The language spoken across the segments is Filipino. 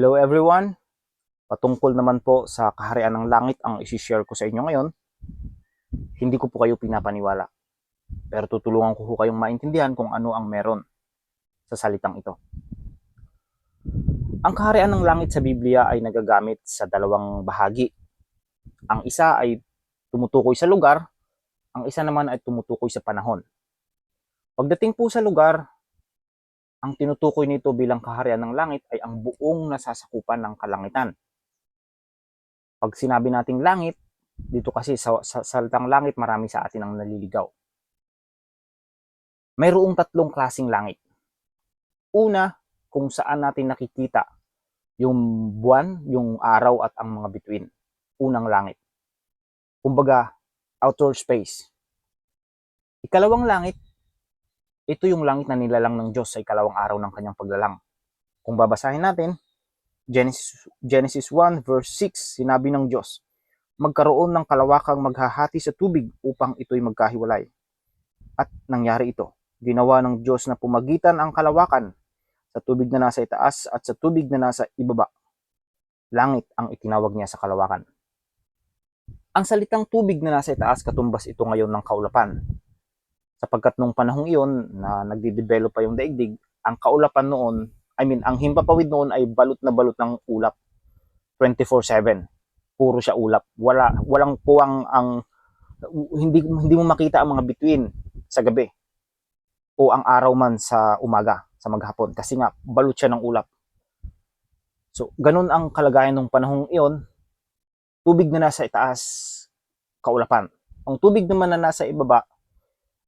Hello everyone! Patungkol naman po sa kaharian ng langit ang isi-share ko sa inyo ngayon. Hindi ko po kayo pinapaniwala. Pero tutulungan ko po kayong maintindihan kung ano ang meron sa salitang ito. Ang kaharian ng langit sa Biblia ay nagagamit sa dalawang bahagi. Ang isa ay tumutukoy sa lugar, ang isa naman ay tumutukoy sa panahon. Pagdating po sa lugar, ang tinutukoy nito bilang kaharian ng langit ay ang buong nasasakupan ng kalangitan. Pag sinabi nating langit, dito kasi sa, sa salitang langit marami sa atin ang naliligaw. Mayroong tatlong klasing langit. Una, kung saan natin nakikita yung buwan, yung araw at ang mga bituin. Unang langit. Kumbaga, outer space. Ikalawang langit, ito yung langit na nilalang ng Diyos sa ikalawang araw ng kanyang paglalang. Kung babasahin natin, Genesis, Genesis 1 verse 6, sinabi ng Diyos, magkaroon ng kalawakang maghahati sa tubig upang ito'y magkahiwalay. At nangyari ito. Ginawa ng Diyos na pumagitan ang kalawakan sa tubig na nasa itaas at sa tubig na nasa ibaba. Langit ang itinawag niya sa kalawakan. Ang salitang tubig na nasa itaas katumbas ito ngayon ng kaulapan sapagkat nung panahong iyon na nagde-develop pa yung daigdig, ang kaulapan noon, I mean, ang himpapawid noon ay balot na balot ng ulap 24/7. Puro siya ulap. Wala walang puwang ang hindi hindi mo makita ang mga bituin sa gabi o ang araw man sa umaga, sa maghapon kasi nga balot siya ng ulap. So, ganun ang kalagayan ng panahong iyon. Tubig na nasa itaas, kaulapan. Ang tubig naman na nasa ibaba,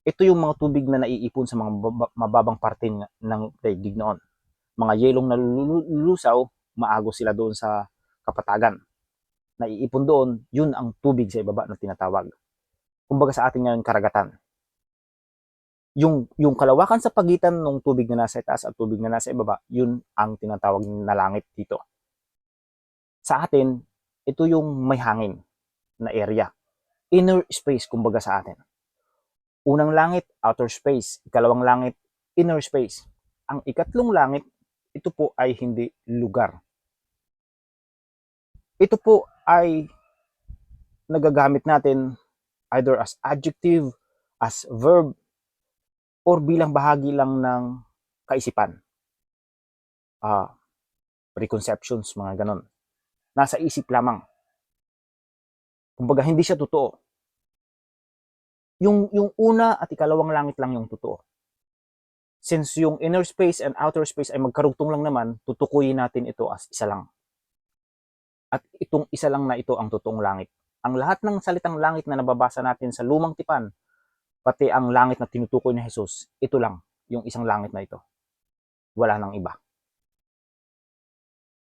ito yung mga tubig na naiipon sa mga mababang parte ng daigdig noon. Mga yelong nalulusaw, maagos sila doon sa kapatagan. Naiipon doon, yun ang tubig sa ibaba na tinatawag. Kumbaga sa atin ngayon, karagatan. Yung, yung kalawakan sa pagitan ng tubig na nasa itaas at tubig na nasa ibaba, yun ang tinatawag na langit dito. Sa atin, ito yung may hangin na area. Inner space, kumbaga sa atin. Unang langit, outer space. Ikalawang langit, inner space. Ang ikatlong langit, ito po ay hindi lugar. Ito po ay nagagamit natin either as adjective, as verb, or bilang bahagi lang ng kaisipan. Ah, preconceptions, mga ganon. Nasa isip lamang. Kumbaga, hindi siya totoo yung yung una at ikalawang langit lang yung totoo. Since yung inner space and outer space ay magkarugtong lang naman, tutukuyin natin ito as isa lang. At itong isa lang na ito ang totoong langit. Ang lahat ng salitang langit na nababasa natin sa lumang tipan, pati ang langit na tinutukoy ni Jesus, ito lang, yung isang langit na ito. Wala nang iba.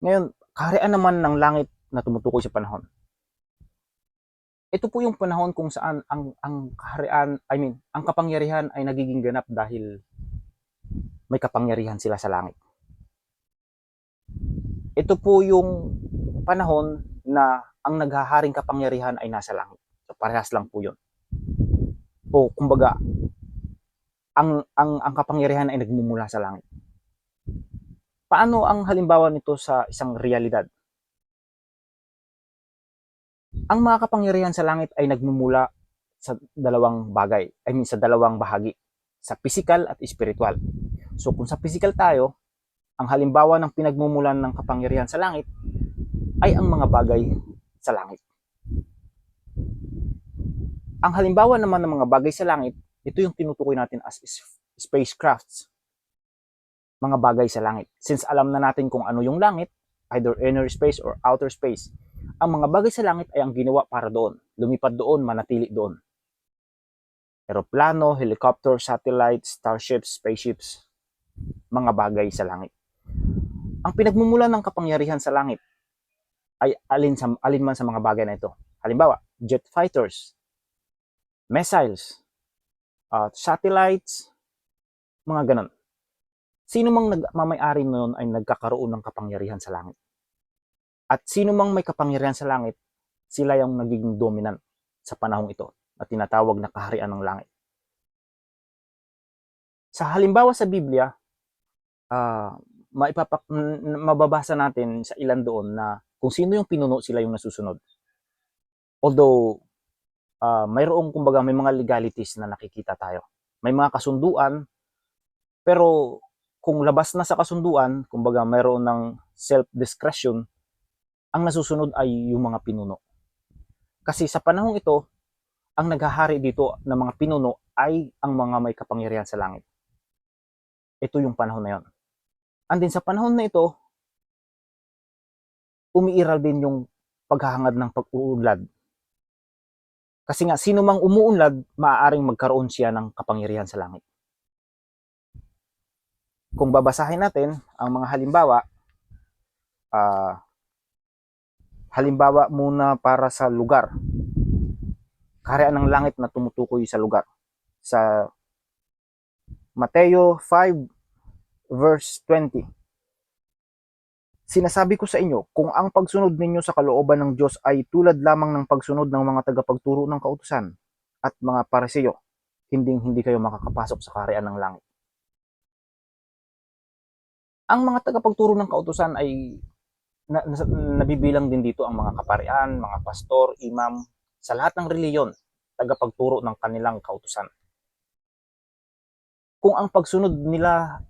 Ngayon, kaharian naman ng langit na tumutukoy sa panahon ito po yung panahon kung saan ang ang kaharian, I mean, ang kapangyarihan ay nagiging ganap dahil may kapangyarihan sila sa langit. Ito po yung panahon na ang naghaharing kapangyarihan ay nasa langit. So parehas lang po 'yon. O kumbaga, ang ang ang kapangyarihan ay nagmumula sa langit. Paano ang halimbawa nito sa isang realidad? Ang mga kapangyarihan sa langit ay nagmumula sa dalawang bagay. I mean, sa dalawang bahagi. Sa physical at spiritual. So, kung sa physical tayo, ang halimbawa ng pinagmumulan ng kapangyarihan sa langit ay ang mga bagay sa langit. Ang halimbawa naman ng mga bagay sa langit, ito yung tinutukoy natin as spacecrafts. Mga bagay sa langit. Since alam na natin kung ano yung langit, either inner space or outer space, ang mga bagay sa langit ay ang ginawa para doon. Lumipad doon, manatili doon. Aeroplano, helicopter, satellites, starships, spaceships, mga bagay sa langit. Ang pinagmumulan ng kapangyarihan sa langit ay alin, sa, alin man sa mga bagay na ito. Halimbawa, jet fighters, missiles, uh, satellites, mga ganon. Sino mang nagmamayari noon ay nagkakaroon ng kapangyarihan sa langit. At sino mang may kapangyarihan sa langit, sila yung nagiging dominant sa panahong ito na tinatawag na kaharian ng langit. Sa halimbawa sa Biblia, uh, maipapak mababasa natin sa ilan doon na kung sino yung pinuno sila yung nasusunod. Although ah, mayroong kumbaga may mga legalities na nakikita tayo. May mga kasunduan pero kung labas na sa kasunduan, kumbaga mayroon ng self-discretion, ang nasusunod ay yung mga pinuno. Kasi sa panahong ito, ang naghahari dito ng mga pinuno ay ang mga may kapangyarihan sa langit. Ito yung panahon na yon. And din sa panahon na ito, umiiral din yung paghahangad ng pag-uunlad. Kasi nga, sino mang umuunlad, maaaring magkaroon siya ng kapangyarihan sa langit. Kung babasahin natin ang mga halimbawa, ah, halimbawa muna para sa lugar. Kaharian ng langit na tumutukoy sa lugar. Sa Mateo 5 verse 20. Sinasabi ko sa inyo, kung ang pagsunod ninyo sa kalooban ng Diyos ay tulad lamang ng pagsunod ng mga tagapagturo ng kautusan at mga pareseyo, hinding hindi kayo makakapasok sa kaharian ng langit. Ang mga tagapagturo ng kautusan ay na, na- nabibilang din dito ang mga kaparian, mga pastor, imam, sa lahat ng reliyon, tagapagturo ng kanilang kautusan. Kung ang pagsunod nila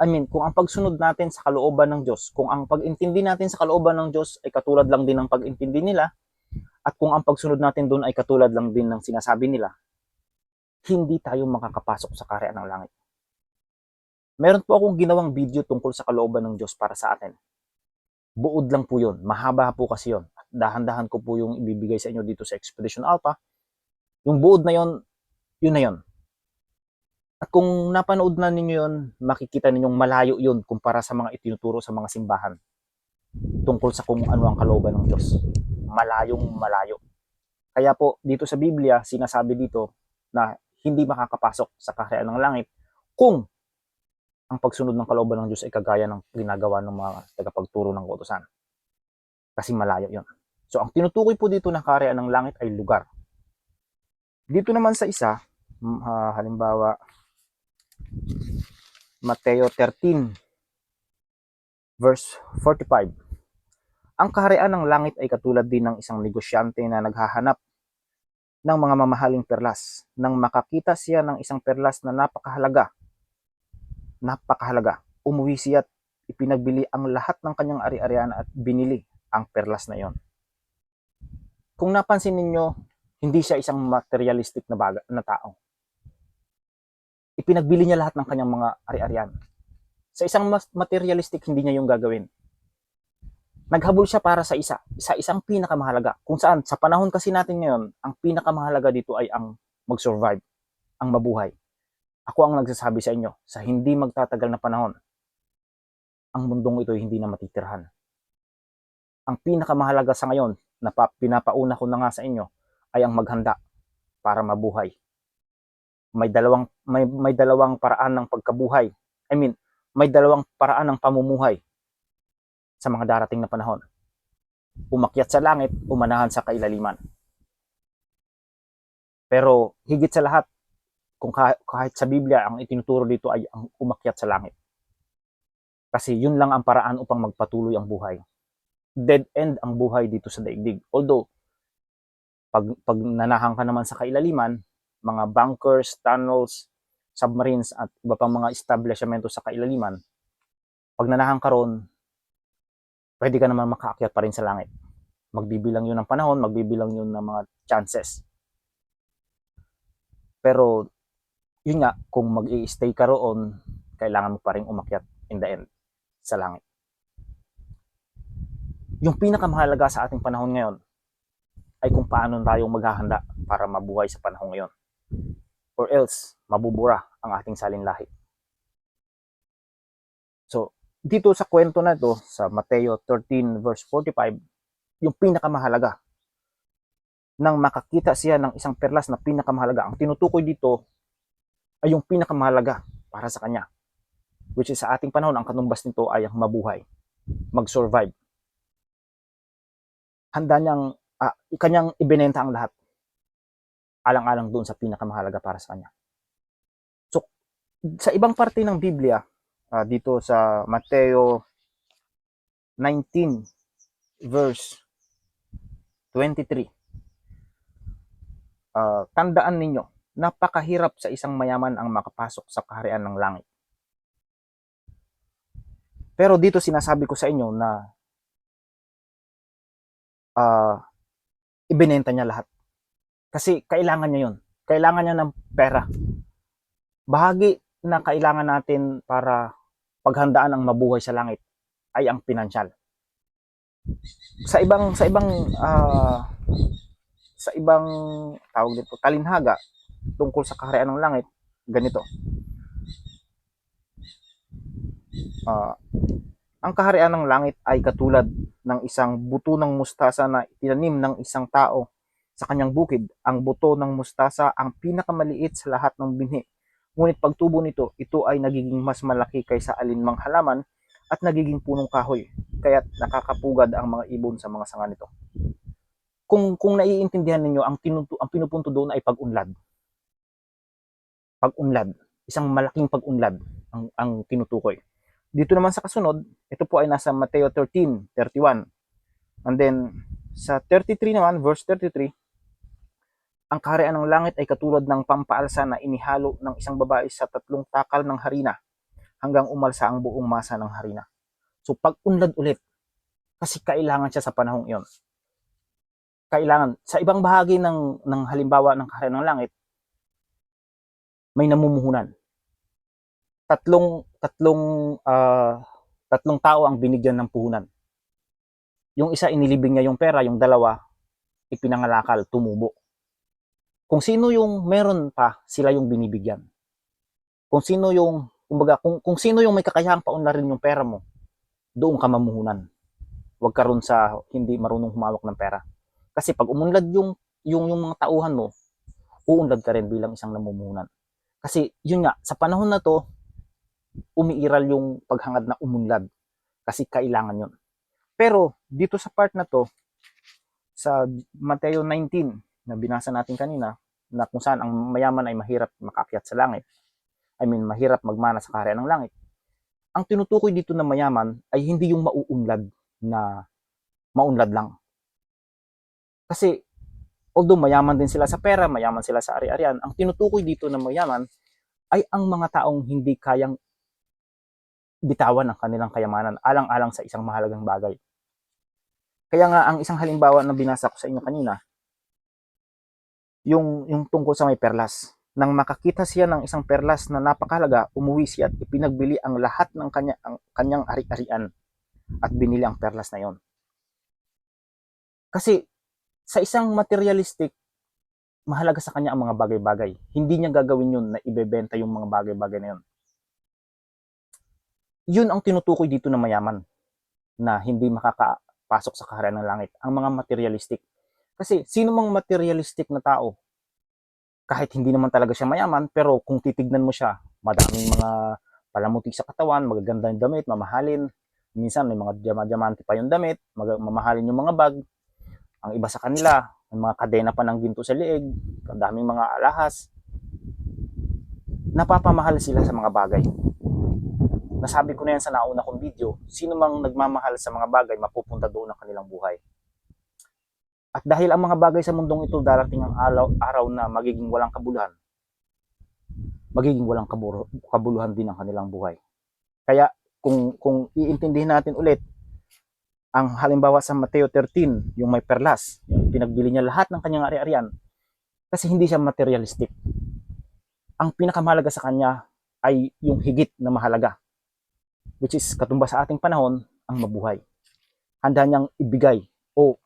I mean, kung ang pagsunod natin sa kalooban ng Diyos, kung ang pag-intindi natin sa kalooban ng Diyos ay katulad lang din ng pag-intindi nila, at kung ang pagsunod natin doon ay katulad lang din ng sinasabi nila, hindi tayo makakapasok sa karya ng langit. Meron po akong ginawang video tungkol sa kalooban ng Diyos para sa atin. Buod lang po yun. Mahaba po kasi yun. Dahan-dahan ko po yung ibibigay sa inyo dito sa Expedition Alpha. Yung buod na yun, yun na yun. At kung napanood na ninyo yun, makikita ninyong malayo yun kumpara sa mga itinuturo sa mga simbahan tungkol sa kung ano ang kalooban ng Diyos. Malayong malayo. Kaya po, dito sa Biblia, sinasabi dito na hindi makakapasok sa kaharian ng langit kung ang pagsunod ng kalooban ng Diyos ay kagaya ng ginagawa ng mga tagapagturo ng kautosan. Kasi malayo yon. So, ang tinutukoy po dito ng kaharian ng langit ay lugar. Dito naman sa isa, ah, halimbawa, Mateo 13 verse 45. Ang kaharian ng langit ay katulad din ng isang negosyante na naghahanap ng mga mamahaling perlas. Nang makakita siya ng isang perlas na napakahalaga, napakahalaga, umuwi siya at ipinagbili ang lahat ng kanyang ari-arian at binili ang perlas na iyon. Kung napansin ninyo, hindi siya isang materialistic na, baga, na tao ipinagbili niya lahat ng kanyang mga ari-arian. Sa isang materialistic, hindi niya yung gagawin. Naghabol siya para sa isa, sa isang pinakamahalaga. Kung saan, sa panahon kasi natin ngayon, ang pinakamahalaga dito ay ang mag-survive, ang mabuhay. Ako ang nagsasabi sa inyo, sa hindi magtatagal na panahon, ang mundong ito ay hindi na matitirhan. Ang pinakamahalaga sa ngayon, na pa- pinapauna ko na nga sa inyo, ay ang maghanda para mabuhay may dalawang may may dalawang paraan ng pagkabuhay. I mean, may dalawang paraan ng pamumuhay sa mga darating na panahon. Umakyat sa langit, umanahan sa kailaliman. Pero higit sa lahat, kung kah- kahit sa Biblia, ang itinuturo dito ay ang umakyat sa langit. Kasi yun lang ang paraan upang magpatuloy ang buhay. Dead end ang buhay dito sa daigdig. Although, pag, pag nanahang ka naman sa kailaliman, mga bunkers, tunnels, submarines at iba pang mga establishmento sa kailaliman, pag nanahan ka ron, pwede ka naman makaakyat pa rin sa langit. Magbibilang yun ng panahon, magbibilang yun ng mga chances. Pero, yun nga, kung mag stay ka roon, kailangan mo pa rin umakyat in the end sa langit. Yung pinakamahalaga sa ating panahon ngayon ay kung paano tayo maghahanda para mabuhay sa panahon ngayon or else mabubura ang ating salinlahi. So, dito sa kwento na ito, sa Mateo 13 verse 45, yung pinakamahalaga nang makakita siya ng isang perlas na pinakamahalaga. Ang tinutukoy dito ay yung pinakamahalaga para sa kanya. Which is sa ating panahon, ang kanumbas nito ay ang mabuhay, mag-survive. Handa niyang, ah, kanyang ibinenta ang lahat alang-alang doon sa pinakamahalaga para sa kanya. So, sa ibang parte ng Biblia, ah, dito sa Mateo 19 verse 23. Ah, tandaan ninyo, napakahirap sa isang mayaman ang makapasok sa kaharian ng langit. Pero dito sinasabi ko sa inyo na ah, ibinenta niya lahat. Kasi kailangan niya yun. Kailangan niya ng pera. Bahagi na kailangan natin para paghandaan ang mabuhay sa langit ay ang pinansyal. Sa ibang sa ibang ah, sa ibang tawag dito talinhaga tungkol sa kaharian ng langit ganito. Ah, ang kaharian ng langit ay katulad ng isang buto ng mustasa na itinanim ng isang tao sa kanyang bukid. Ang buto ng mustasa ang pinakamaliit sa lahat ng binhi. Ngunit pagtubo nito, ito ay nagiging mas malaki kaysa alinmang halaman at nagiging punong kahoy. Kaya't nakakapugad ang mga ibon sa mga sanga nito. Kung kung naiintindihan ninyo, ang tinutu, ang pinupunto doon ay pag-unlad. Pag-unlad, isang malaking pag-unlad ang ang tinutukoy. Dito naman sa kasunod, ito po ay nasa Mateo 13:31. And then sa 33 naman, verse 33, ang kaharian ng langit ay katulad ng pampaalsa na inihalo ng isang babae sa tatlong takal ng harina hanggang umalsa ang buong masa ng harina. So pag-unlad ulit, kasi kailangan siya sa panahong iyon. Kailangan, sa ibang bahagi ng, ng halimbawa ng kaharian ng langit, may namumuhunan. Tatlong, tatlong, ah, tatlong tao ang binigyan ng puhunan. Yung isa inilibing niya yung pera, yung dalawa ipinangalakal, tumubo. Kung sino yung meron pa, sila yung binibigyan. Kung sino yung, kumbaga, kung, kung sino yung may kakayahang paunlarin yung pera mo, doon ka mamuhunan. Huwag ka ron sa hindi marunong humawak ng pera. Kasi pag umunlad yung, yung, yung mga tauhan mo, uunlad ka rin bilang isang namumuhunan. Kasi yun nga, sa panahon na to, umiiral yung paghangad na umunlad. Kasi kailangan yun. Pero dito sa part na to, sa Mateo 19, na binasa natin kanina, na kung saan ang mayaman ay mahirap makakyat sa langit. I mean, mahirap magmana sa kaharian ng langit. Ang tinutukoy dito na mayaman ay hindi yung mauunlad na maunlad lang. Kasi, although mayaman din sila sa pera, mayaman sila sa ari-arian, ang tinutukoy dito na mayaman ay ang mga taong hindi kayang bitawan ang kanilang kayamanan alang-alang sa isang mahalagang bagay. Kaya nga ang isang halimbawa na binasa ko sa inyo kanina, yung yung tungkol sa may perlas. Nang makakita siya ng isang perlas na napakahalaga, umuwi siya at ipinagbili ang lahat ng kanya, ang kanyang ari-arian at binili ang perlas na yon. Kasi sa isang materialistic, mahalaga sa kanya ang mga bagay-bagay. Hindi niya gagawin yun na ibebenta yung mga bagay-bagay na yun. Yun ang tinutukoy dito na mayaman na hindi makakapasok sa kaharian ng langit. Ang mga materialistic. Kasi sino mang materialistic na tao, kahit hindi naman talaga siya mayaman, pero kung titignan mo siya, madaming mga palamuti sa katawan, magaganda yung damit, mamahalin. Minsan may mga diamante pa yung damit, mag- mamahalin yung mga bag. Ang iba sa kanila, may mga kadena pa ng ginto sa liig, daming mga alahas. Napapamahal sila sa mga bagay. Nasabi ko na yan sa nauna kong video, sino mang nagmamahal sa mga bagay, mapupunta doon ang kanilang buhay. At dahil ang mga bagay sa mundong ito darating ang araw, araw na magiging walang kabuluhan, magiging walang kabuluhan din ang kanilang buhay. Kaya kung kung iintindihin natin ulit ang halimbawa sa Mateo 13, yung may perlas, yung pinagbili niya lahat ng kanyang ari-arian kasi hindi siya materialistic. Ang pinakamahalaga sa kanya ay yung higit na mahalaga which is katumbas sa ating panahon ang mabuhay. Handa niyang ibigay o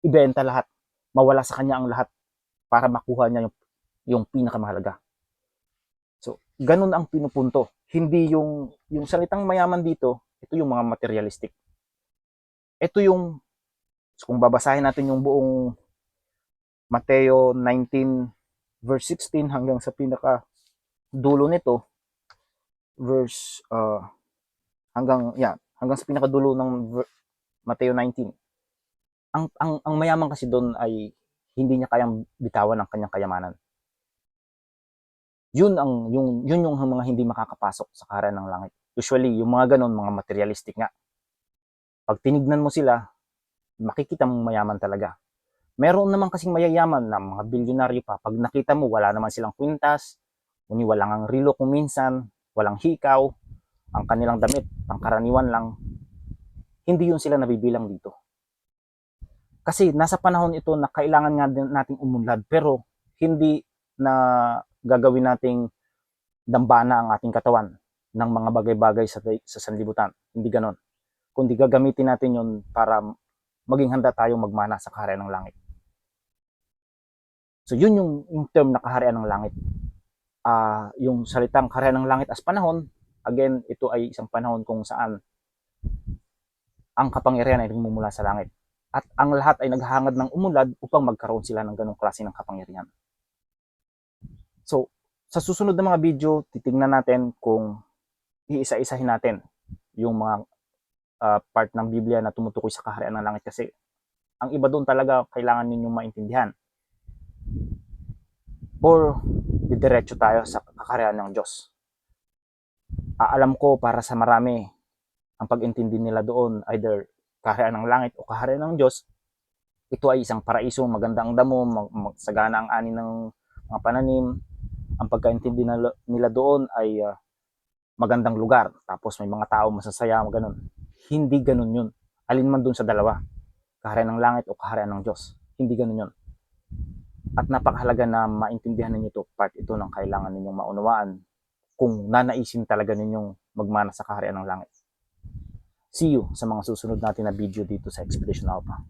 ibenta lahat, mawala sa kanya ang lahat para makuha niya yung, yung pinakamahalaga. So, ganun ang pinupunto. Hindi yung, yung salitang mayaman dito, ito yung mga materialistic. Ito yung, kung babasahin natin yung buong Mateo 19 verse 16 hanggang sa pinaka dulo nito, verse, uh, hanggang, yeah, hanggang sa pinakadulo ng Mateo 19 ang ang ang mayaman kasi doon ay hindi niya kayang bitawan ang kanyang kayamanan. Yun ang yung yun yung mga hindi makakapasok sa kaharian ng langit. Usually, yung mga ganon, mga materialistic nga. Pag tinignan mo sila, makikita mong mayaman talaga. Meron naman kasing mayayaman na mga bilyonaryo pa. Pag nakita mo, wala naman silang kwintas, uni walang ang rilo kung minsan, walang hikaw, ang kanilang damit, pangkaraniwan lang, hindi yun sila nabibilang dito. Kasi nasa panahon ito na kailangan nga nating umunlad pero hindi na gagawin nating dambana ang ating katawan ng mga bagay-bagay sa, sa sanlibutan. Hindi ganon. Kundi gagamitin natin yun para maging handa tayong magmana sa kaharian ng langit. So yun yung, yung term na kaharian ng langit. Ah, yung salitang kaharian ng langit as panahon, again, ito ay isang panahon kung saan ang kapangyarihan ay nagmumula sa langit. At ang lahat ay naghahangad ng umulad upang magkaroon sila ng ganong klase ng kapangyarihan. So, sa susunod na mga video, titingnan natin kung iisa-isahin natin yung mga ah, part ng Biblia na tumutukoy sa kaharian ng langit kasi ang iba doon talaga kailangan ninyong maintindihan. Or didiretso tayo sa kaharian ng Diyos. Aalam ko para sa marami ang pag-intindi nila doon either kaharian ng langit o kaharian ng Diyos ito ay isang paraiso, magandang damo, mag- magsagana ang ani ng mga pananim. Ang pagkaintindi nila, doon ay ah, magandang lugar. Tapos may mga tao masasaya, ganun. Hindi ganun yun. Alin man doon sa dalawa. Kaharian ng langit o kaharian ng Diyos. Hindi ganun yun. At napakahalaga na maintindihan ninyo ito. Part ito ng kailangan ninyong maunawaan kung nanaisin talaga ninyong magmana sa kaharian ng langit. See you sa mga susunod natin na video dito sa Expedition Alpha.